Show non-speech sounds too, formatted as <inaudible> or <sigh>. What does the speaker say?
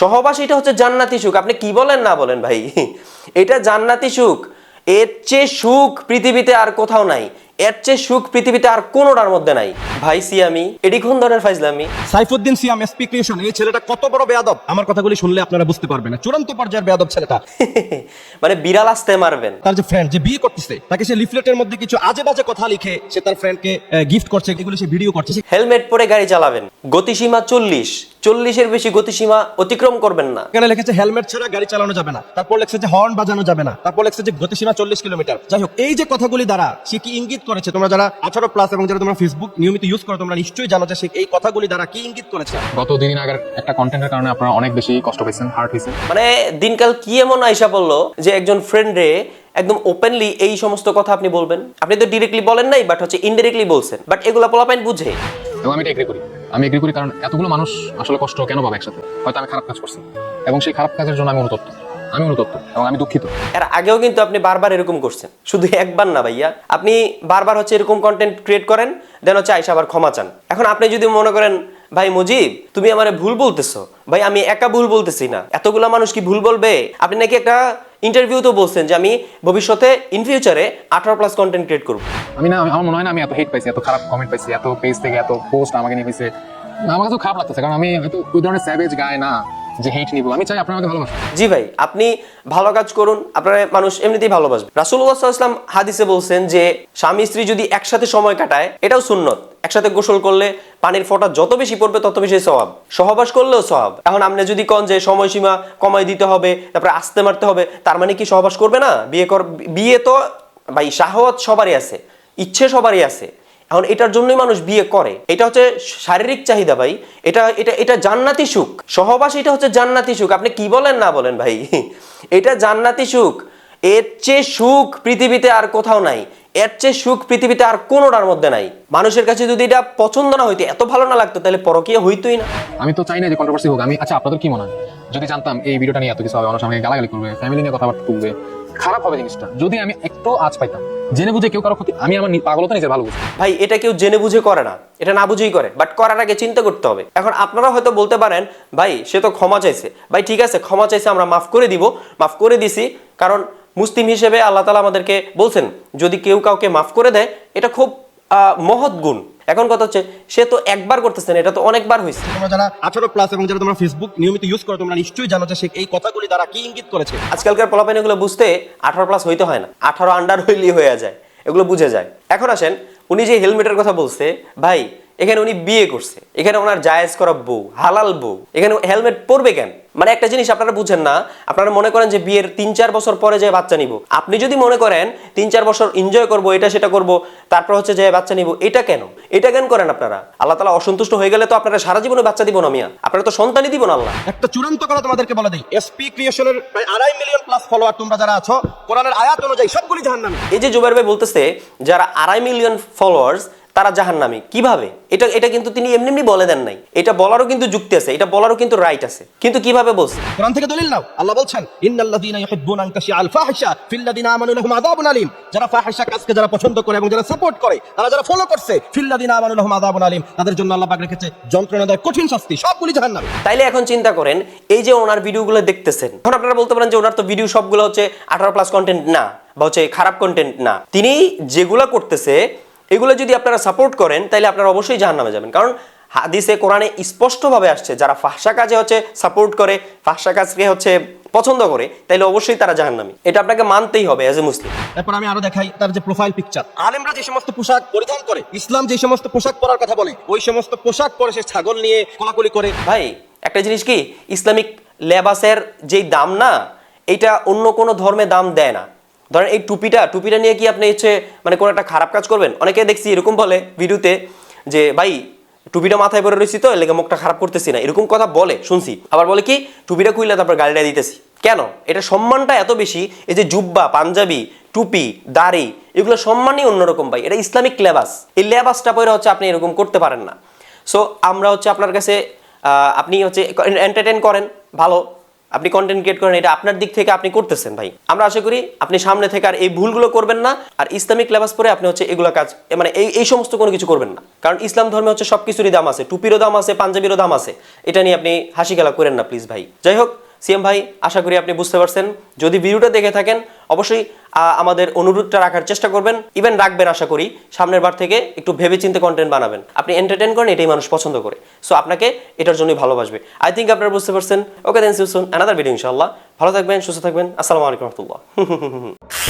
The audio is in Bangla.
সহবাস এটা হচ্ছে জান্নাতি সুখ। আপনি কি বলেন না বলেন ভাই? এটা জান্নাতি সুখ। এর চেয়ে সুখ পৃথিবীতে আর কোথাও নাই। এর চেয়ে সুখ পৃথিবীতে আর কোনোটার মধ্যে নাই। ভাই সিয়ামি এটি কোন ধরনের ফাইজলামি? Saifuddin Siam SP creation. এই ছেলেটা কত বড় বেয়াদব? আমার কথাগুলি শুনলে আপনারা বুঝতে পারবেন না। চূড়ান্ত পর্যায়ের বেয়াদব ছেলেটা। <laughs> মানে বিড়াল আসতে মারবেন। তার যে ফ্রেন্ড যে বিয়ে করতেছে তাকে সে লিফলেটের মধ্যে কিছু আজে বাজে কথা লিখে সে তার ফ্রেন্ডকে গিফট করছে এগুলো সে ভিডিও করছে। হেলমেট পরে গাড়ি চালাবেন। গতিসীমা চল্লিশ। চল্লিশের বেশি গতিসীমা অতিক্রম করবেন না। এখানে লিখেছে হেলমেট ছাড়া গাড়ি চালানো যাবে না। তারপর লেখছে যে হর্ন বাজানো যাবে না। তারপর লেখছে যে গতিসীমা চল্লিশ কিলোমিটার। যাই হোক এই যে কথাগুলি দ্বারা সে কি ইঙ্গিত করেছে? তোমরা যারা আঠারো প্লাস এবং যারা তোমরা ফেসবুক নিয়মিত ইউজ করো তোমরা নিশ্চয়ই জানো যে সে এই কথাগুলি দ্বারা কি ইঙ্গিত করেছে। গত দুদিন আগের একটা কন্টেন্টের কারণে আপনারা অনেক বেশি কষ্ট পেয়েছেন হার্ট হয়েছে। মানে দিনকাল কি এমন আইসা পড়ল যে একজন ফ্রেন্ডে একদম ওপেনলি এই সমস্ত কথা আপনি বলবেন? আপনি তো ডিরেক্টলি বলেন নাই বাট হচ্ছে ইনডিরেক্টলি বলছেন। বাট এগুলো পোলাপাইন বুঝে। এবং আমি এটা এগ্রি করি। আমি এগ্রি করি কারণ এতগুলো মানুষ আসলে কষ্ট কেন পাবে একসাথে? হয়তো আমি খারাপ কাজ করছি। এবং সেই খারাপ কাজের জন্য আমি অনুতপ্ত। আমি অনুতপ্ত এবং আমি দুঃখিত। এর আগেও কিন্তু আপনি বারবার এরকম করছেন। শুধু একবার না ভাইয়া। আপনি বারবার হচ্ছে এরকম কন্টেন্ট ক্রিয়েট করেন দেন হচ্ছে আইসা আবার ক্ষমা চান। এখন আপনি যদি মনে করেন, ভাই মুজিব, তুমি আমারে ভুল বলতেছো। ভাই, আমি একা ভুল বলতেছি না। এতগুলা মানুষ কি ভুল বলবে? আপনি নাকি একটা ইন্টারভিউ ইন্টারভিউতেও বলছেন যে আমি ভবিষ্যতে ইন ফিউচারে আঠারো প্লাস কন্টেন্ট ক্রিয়েট করব। আমি না, আমার মনে হয় না আমি এত হেট পাইছি, এত খারাপ কমেন্ট পাইছি, এত পেজ থেকে এত পোস্ট আমাকে নিয়ে হয়েছে আমার কাছে খারাপ লাগতেছে, কারণ আমি হয়তো ওই ধরনের স্যাভেজ গায় না যে হেট নিব। আমি চাই আপনার আমাকে জি ভাই, আপনি ভালো কাজ করুন, আপনার মানুষ এমনিতেই ভালোবাসবে রাসুল্লাহ ইসলাম হাদিসে বলছেন যে, স্বামী স্ত্রী যদি একসাথে সময় কাটায়, এটাও সুন্নত। একসাথে গোসল করলে পানির ফোঁটা যত বেশি পড়বে, তত বেশি স্বভাব সহবাস করলেও স্বভাব এখন আপনি যদি কন যে, সময়সীমা কমাই দিতে হবে, তারপরে আসতে মারতে হবে, তার মানে কি সহবাস করবে না? বিয়ে কর বিয়ে তো, ভাই, শাহওয়াত সবারই আছে। ইচ্ছে সবারই আছে। এখন এটার জন্যই মানুষ বিয়ে করে। এটা হচ্ছে শারীরিক চাহিদা ভাই। এটা এটা এটা জান্নাতি সুখ। সহবাস এটা হচ্ছে জান্নাতি সুখ। আপনি কি বলেন, না বলেন ভাই? এটা জান্নাতি সুখ। এর চেয়ে সুখ পৃথিবীতে আর কোথাও নাই। এর চেয়ে সুখ পৃথিবীতে আর কোনোটার মধ্যে নাই। মানুষের কাছে যদি এটা পছন্দ না হইতো, এত ভালো না লাগতো, তাহলে পরকীয় হইতোই না। আমি তো চাই না যে কন্ট্রোভার্সি হোক। আমি আচ্ছা আপনাদের কি মনে হয়? যদি জানতাম এই ভিডিওটা নিয়ে এত কিছু হবে, মানুষ আমাকে গালাগালি করবে ফ্যামিলি নিয়ে কথাবার্তা তুলবে খারাপ হবে জিনিসটা। যদি আমি একটু আজ পাইতাম জেনে বুঝে কেউ কারও ক্ষতি আমি আমার পাগলতা নিজের ভালো বুঝি। ভাই এটা কেউ জেনে বুঝে করে না। এটা না বুঝেই করে। বাট করার আগে চিন্তা করতে হবে। এখন আপনারা হয়তো বলতে পারেন ভাই সে তো ক্ষমা চাইছে। ভাই ঠিক আছে ক্ষমা চাইছে আমরা মাফ করে দিব। মাফ করে দিছি কারণ মুসলিম হিসেবে আল্লাহ তালা আমাদেরকে বলছেন যদি কেউ কাউকে মাফ করে দেয় এটা খুব আহ, মহৎ গুণ। এখন কথা হচ্ছে সে তো একবার করতেছে না এটা তো অনেকবার হয়েছে। তোমরা যারা আঠারো প্লাস এবং যারা তোমরা ফেসবুক নিয়মিত ইউজ করো তোমরা নিশ্চয়ই জানো যে সে এই কথাগুলি দ্বারা কি ইঙ্গিত করেছে। আজকালকার পোলাপাইন এগুলো বুঝতে আঠারো প্লাস হইতে হয় না। আঠারো আন্ডার হইলেই হয়ে যায় এগুলো বুঝে যায়। এখন আসেন উনি যে হেলমেটের কথা বলছে ভাই এখানে উনি বিয়ে করছে। এখানে ওনার জায়েজ করা বউ হালাল বউ। এখানে হেলমেট পরবে কেন? মানে একটা জিনিস আপনারা বুঝেন না আপনারা মনে করেন যে বিয়ের তিন চার বছর পরে যে বাচ্চা নিব। আপনি যদি মনে করেন তিন চার বছর এনজয় করব এটা সেটা করব তারপর হচ্ছে যে বাচ্চা নিব এটা কেন? এটা কেন করেন আপনারা? আল্লাহ তালা অসন্তুষ্ট হয়ে গেলে তো আপনারা সারা জীবনে বাচ্চা দিব না মিয়া। আপনারা তো সন্তানই দিব না আল্লাহ। একটা চূড়ান্ত কথা তোমাদেরকে বলে দিই। এসপি ক্রিয়েশনের প্রায় আড়াই মিলিয়ন প্লাস ফলোয়ার তোমরা যারা আছো কোরআনের আয়াত অনুযায়ী সবগুলি জাহান্নামী। এই যে জুবাইর ভাই বলতেছে যারা আড়াই মিলিয়ন ফলোয়ার্স তারা জাহান্নামী। কীভাবে? এটা এটা কিন্তু তিনি এমনি এমনি বলে দেন নাই। এটা বলারও কিন্তু যুক্তি আছে এটা বলারও কিন্তু রাইট আছে। কিন্তু কীভাবে বলছে? কোরআন থেকে দলিল নাও। আল্লাহ বলছেন ইন্নাল্লাযীনা ইউহিব্বুনা আন তাশিআ আল ফাহিশা ফিল্লাযীনা আমানু লাহুম আযাবুন আলীম। যারা ফাহিশা কাজকে যারা পছন্দ করে এবং যারা সাপোর্ট করে তারা যারা ফলো করছে ফিল্লাযীনা আমানু লাহুম আযাবুন আলীম। তাদের জন্য আল্লাহ পাক রেখেছে যন্ত্রণাদায়ক কঠিন শাস্তি সবগুলি জাহান্নামী। তাইলে এখন চিন্তা করেন এই যে ওনার ভিডিওগুলো দেখতেছেন এখন আপনারা বলতে পারেন যে ওনার তো ভিডিও সবগুলো হচ্ছে আঠারো প্লাস কন্টেন্ট না বা হচ্ছে খারাপ কন্টেন্ট না। তিনি যেগুলো করতেছে এগুলো যদি আপনারা সাপোর্ট করেন তাহলে আপনারা অবশ্যই জাহান্নামে যাবেন। কারণ হাদিসে কোরআনে স্পষ্টভাবে আসছে যারা ফাঁসা কাজে হচ্ছে সাপোর্ট করে ফাঁসা কাজকে হচ্ছে পছন্দ করে তাহলে অবশ্যই তারা জাহান্নামী। এটা আপনাকে মানতেই হবে অ্যাজ এ মুসলিম এরপর আমি আরও দেখাই তার যে প্রোফাইল পিকচার আলেমরা যে সমস্ত পোশাক পরিধান করে ইসলাম যে সমস্ত পোশাক পরার কথা বলে ওই সমস্ত পোশাক পরে সে ছাগল নিয়ে কোলাকুলি করে। ভাই একটা জিনিস কি? ইসলামিক লেবাসের যেই দাম না এটা অন্য কোনো ধর্মে দাম দেয় না। ধরেন এই টুপিটা টুপিটা নিয়ে কি আপনি হচ্ছে মানে কোনো একটা খারাপ কাজ করবেন? অনেকে দেখছি এরকম বলে ভিডিওতে যে, ভাই, টুপিটা মাথায় পরে রয়েছি তো লেগে মুখটা খারাপ করতেছি না। এরকম কথা বলে, শুনছি। আবার বলে কি, টুপিটা খুইলে তারপর গাড়িটা দিতেছি। কেন? এটা সম্মানটা এত বেশি, এই যে জুব্বা, পাঞ্জাবি, টুপি, দাড়ি, এগুলো সম্মানই অন্যরকম ভাই। এটা ইসলামিক লেবাস। এই লেবাসটা পরে হচ্ছে আপনি এরকম করতে পারেন না। সো আমরা হচ্ছে আপনার কাছে আপনি হচ্ছে এন্টারটেন করেন, ভালো। আপনি কন্টেন্ট ক্রিয়েট করেন, এটা আপনার দিক থেকে আপনি করতেছেন ভাই। আমরা আশা করি আপনি সামনে থেকে আর এই ভুলগুলো করবেন না, আর ইসলামিক লেবাস পরে আপনি হচ্ছে এগুলো কাজ মানে এই এই সমস্ত কোনো কিছু করবেন না। কারণ ইসলাম ধর্মে হচ্ছে সব কিছুরই দাম আছে, টুপিরও দাম আছে, পাঞ্জাবিরও দাম আছে। এটা নিয়ে আপনি হাসি খেলা করেন না প্লিজ ভাই। যাই হোক সিএম ভাই, আশা করি আপনি বুঝতে পারছেন। যদি ভিডিওটা দেখে থাকেন, অবশ্যই আমাদের অনুরোধটা রাখার চেষ্টা করবেন। ইভেন রাখবেন আশা করি, সামনের বার থেকে একটু ভেবে চিন্তে কন্টেন্ট বানাবেন। আপনি এন্টারটেন করেন, এটাই মানুষ পছন্দ করে। সো আপনাকে এটার জন্যই ভালোবাসবে। আই থিঙ্ক আপনারা বুঝতে পারছেন। ওকে দেন সিউসুন অ্যানাদার ভিডিও ইনশাল্লাহ ভালো থাকবেন, সুস্থ থাকবেন। আসসালামু আলাইকুম রহমতুল্লাহ। <laughs>